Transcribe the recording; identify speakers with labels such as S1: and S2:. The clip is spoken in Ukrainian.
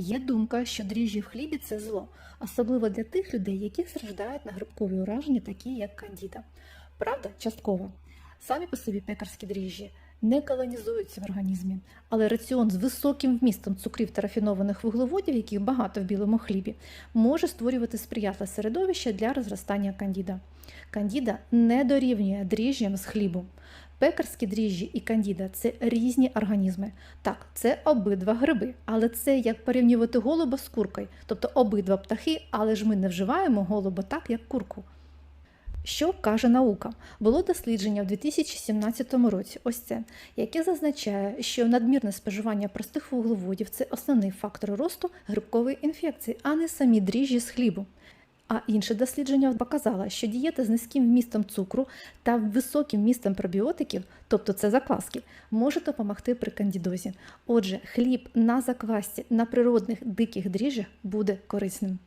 S1: Є думка, що дріжджі в хлібі це зло, особливо для тих людей, які страждають на грибкові ураження, такі як кандіда. Правда, частково. Самі по собі пекарські дріжджі не колонізуються в організмі, але раціон з високим вмістом цукрів та рафінованих вуглеводів, яких багато в білому хлібі, може створювати сприятливе середовище для розростання кандіда. Кандіда не дорівнює дріжджям з хлібу. Пекарські дріжджі і кандіда це різні організми. Так, це обидва гриби, але це як порівнювати голуба з куркою, тобто обидва птахи, але ж ми не вживаємо голуба так, як курку. Що каже наука? Було дослідження в 2017 році, ось це, яке зазначає, що надмірне споживання простих вуглеводів це основний фактор росту грибкової інфекції, а не самі дріжджі з хлібу. А інше дослідження показало, що дієта з низьким вмістом цукру та високим вмістом пробіотиків, тобто це закваски, може допомогти при кандідозі. Отже, хліб на заквасці на природних диких дріжджах буде корисним.